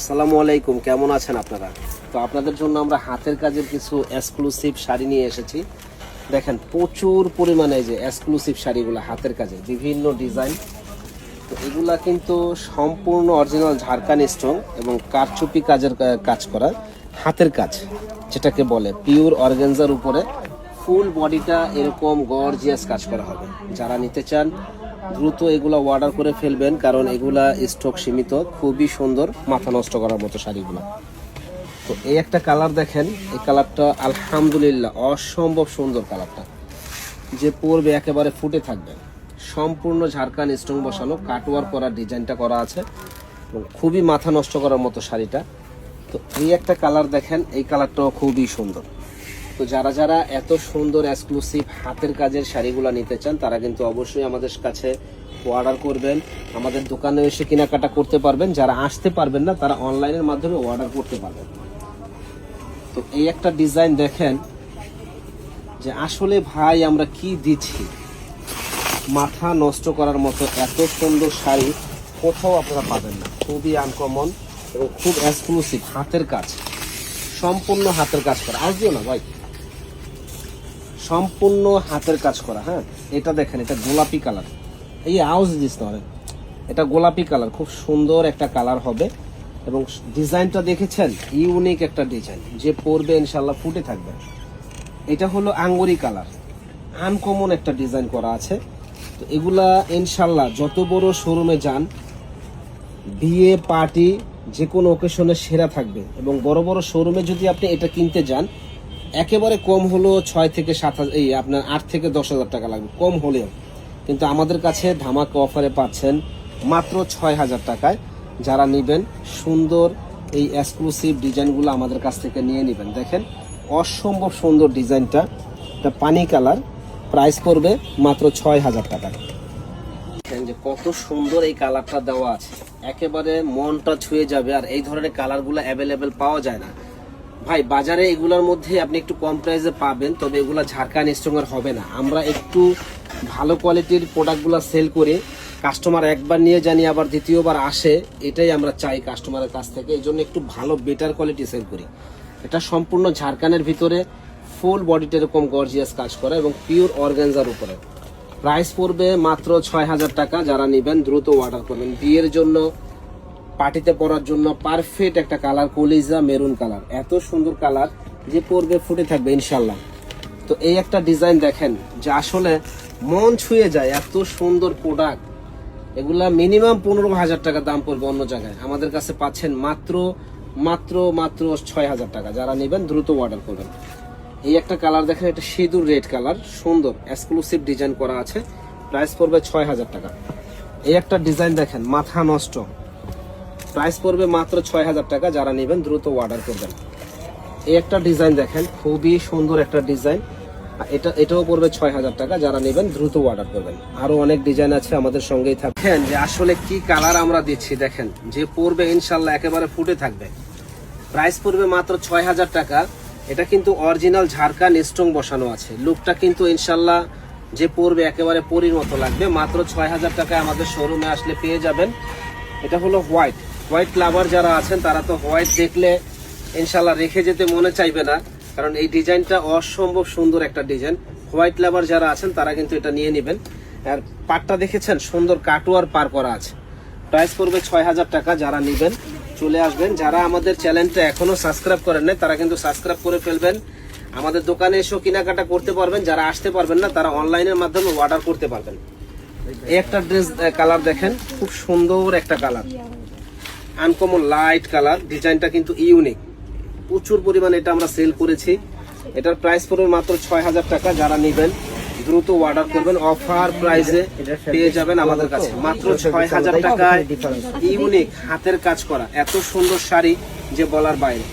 আসসালামু আলাইকুম, কেমন আছেন আপনারা? তো আপনাদের জন্য আমরা হাতের কাজের কিছু এক্সক্লুসিভ শাড়ি নিয়ে এসেছি। দেখেন, প্রচুর পরিমাণে যে এক্সক্লুসিভ শাড়িগুলো হাতের কাজে, বিভিন্ন ডিজাইন তো এগুলা কিন্তু সম্পূর্ণ অরিজিনাল ঝাড়খান স্টোন এবং কারচুপি কাজের কাজ করা হাতের কাজ, যেটাকে বলে পিওর অর্গেনজার উপরে। ফুল বডিটা এরকম গর্জিয়াস কাজ করা হবে। যারা নিতে চান দ্রুত এগুলা অর্ডার করে ফেলবেন, কারণ এগুলা স্টক সীমিত, খুবই সুন্দর, মাথা নষ্ট করার মতো শাড়িগুলো। তো এই একটা কালার দেখেন, এই কালারটা আলহামদুলিল্লাহ অসম্ভব সুন্দর কালারটা যে পরবে একেবারে ফুটে থাকবে। সম্পূর্ণ ঝাড়খান স্টোন বসানো কাটওয়ার করা ডিজাইনটা করা আছে খুবই মাথা নষ্ট করার মতো শাড়িটা। তো এই একটা কালার দেখেন, এই কালারটাও খুবই সুন্দর। তো যারা যারা এত সুন্দর এক্সক্লুসিভ হাতের কাজের শাড়িগুলো নিতে চান, তারা কিন্তু অবশ্যই আমাদের কাছে অর্ডার করবেন। আমাদের দোকানে এসে কেনাকাটা করতে পারবেন। যারা আসতে পারবেন না, তারা অনলাইনের মাধ্যমে অর্ডার করতে পারবেন। তো এই একটা ডিজাইন দেখেন, যে আসলে ভাই আমরা কি দিচ্ছি? মাথা নষ্ট করার মতো এত সুন্দর শাড়ি কোথাও আপনারা পাবেন না। খুবই আনকমন এবং খুব এক্সক্লুসিভ হাতের কাজ। সম্পূর্ণ হাতের কাজ করা। আসবেও না ভাই? সম্পূর্ণ হাতের কাজ করা হ্যাঁ? এটা দেখেন, এটা গোলাপি কালার। এই আউজ দিস অনেক। এটা গোলাপি কালার, খুব সুন্দর একটা কালার হবে। এবং ডিজাইনটা দেখেছেন? ইউনিক একটা ডিজাইন। যে পরবে ইনশাল্লাহ ফুটে থাকবে। এটা হলো আঙ্গুরি কালার। আনকমন একটা ডিজাইন করা আছে। তো এগুলা ইনশাল্লাহ যত বড় শোরুমে যান, বিয়ে, পার্টি, যে কোনো ওকেশনে সেরা থাকবে। এবং বড় বড় শোরুমে যদি আপনি এটা কিনতে যান একেবারে কম হলো ছয় থেকে সাত হাজার এই আপনার আট থেকে দশ হাজার টাকা লাগবে, কম হলেও। কিন্তু আমাদের কাছে ধামাকা অফারে পাচ্ছেন মাত্র ছয় হাজার টাকায়। যারা নেবেন, সুন্দর এই এক্সক্লুসিভ ডিজাইনগুলো আমাদের কাছ থেকে নিয়ে নেবেন। দেখেন, অসম্ভব সুন্দর ডিজাইনটা। এটা পানি কালার। প্রাইস পড়বে মাত্র ছয় হাজার টাকা দেখেন যে কত সুন্দর এই কালারটা দেওয়া আছে। একেবারে মনটা ছুঁয়ে যাবে আর এই ধরনের কালারগুলো অ্যাভেলেবেল পাওয়া যায় না। ভাই, বাজারে এগুলোর মধ্যে আপনি একটু কম প্রাইসে পাবেন, তবে এগুলো ঝাড়খান্ড স্ট্রঙ্গার হবে না। আমরা একটু ভালো কোয়ালিটির প্রোডাক্টগুলো সেল করে কাস্টমার একবার নিয়ে জানি, আবার দ্বিতীয়বার আসে, এটাই আমরা চাই কাস্টমারের কাছ থেকে। এই জন্য একটু ভালো বেটার কোয়ালিটি সেল করি। এটা সম্পূর্ণ ঝাড়খান্ডের ভিতরে ফুল বডিটা এরকম গর্জিয়াস কাজ করা এবং পিওর অর্গানজার উপরে। প্রাইস পড়বে মাত্র ছয় হাজার টাকা, যারা নেবেন দ্রুত অর্ডার করবেন। বিয়ের জন্য পার্টিতে পরার জন্য পারফেক্ট একটা কালার কলিজা মেরুন কালার এত সুন্দর কালার যে পরবে, ফুটে থাকবে ইনশাল্লাহ তো এই একটা ডিজাইন দেখেন, যে আসলে মন ছুঁয়ে যায় এত সুন্দর প্রোডাক্ট এগুলা মিনিমাম পনেরো হাজার টাকা দাম পড়বে অন্য জায়গায়। আমাদের কাছে পাচ্ছেন মাত্র মাত্র মাত্র ছয় হাজার টাকা। যারা নেবেন, দ্রুত অর্ডার করবেন। এই একটা কালার দেখেন, এটা সিঁদুর রেড কালার সুন্দর এক্সক্লুসিভ ডিজাইন করা আছে। প্রাইস পড়বে ছয় হাজার টাকা। এই একটা ডিজাইন দেখেন, মাথা নষ্ট। প্রাইস পড়বে মাত্র ছয় হাজার টাকা, যারা নেবেন দ্রুত অর্ডার করবেন। এই একটা ডিজাইন দেখেন, খুবই সুন্দর একটা ডিজাইন এটা, এটাও পড়বে ছয় হাজার টাকা, যারা নেবেন দ্রুত অর্ডার করবেন। আরও অনেক ডিজাইন আছে আমাদের সঙ্গেই থাকবেন যে আসলে কি কালার আমরা দিচ্ছি, দেখেন। যে পড়বে ইনশাল্লাহ একেবারে ফুটে থাকবে। প্রাইস পড়বে মাত্র ছয় হাজার টাকা। এটা কিন্তু অরিজিনাল ঝাড়খান্ড স্ট্রং বসানো আছে। লুকটা কিন্তু ইনশাল্লাহ যে পড়বে একেবারে পরির মতো লাগবে। মাত্র ছয় হাজার টাকায় আমাদের শোরুমে আসলে পেয়ে যাবেন। এটা হলো হোয়াইট হোয়াইট লাভার যারা আছেন, তারা তো হোয়াইট দেখলে ইনশাল্লাহ রেখে যেতে মনে চাইবে না। কারণ এই ডিজাইনটা অসম্ভব সুন্দর একটা ডিজাইন। হোয়াইট লাভার যারা আছেন, তারা কিন্তু এটা নিয়ে নেবেন। আর পাটটা দেখেছেন, সুন্দর কাটুয়ার পার করা আছে। প্রাইস পড়বে ছয় হাজার টাকা, যারা নেবেন, চলে আসবেন। যারা আমাদের চ্যানেলটা এখনও সাবস্ক্রাইব করেন নাই, তারা কিন্তু সাবস্ক্রাইব করে ফেলবেন। আমাদের দোকানে এসেও কেনাকাটা করতে পারবেন। যারা আসতে পারবেন না, তারা অনলাইনের মাধ্যমে অর্ডার করতে পারবেন। একটা ড্রেস কালার দেখেন, খুব সুন্দর একটা কালার আনকমন লাইট কালার ডিজাইনটা কিন্তু ইউনিক প্রচুর পরিমাণে এটা আমরা সেল করেছি। এটার প্রাইস পড়বে মাত্র ছয় হাজার টাকা, যারা নেবেন, দ্রুত অর্ডার করবেন অফার প্রাইসে পেয়ে যাবেন আমাদের কাছে। মাত্র ছয় হাজার টাকায় ইউনিক হাতের কাজ করা, এত সুন্দর শাড়ি যে বলার বাইরে।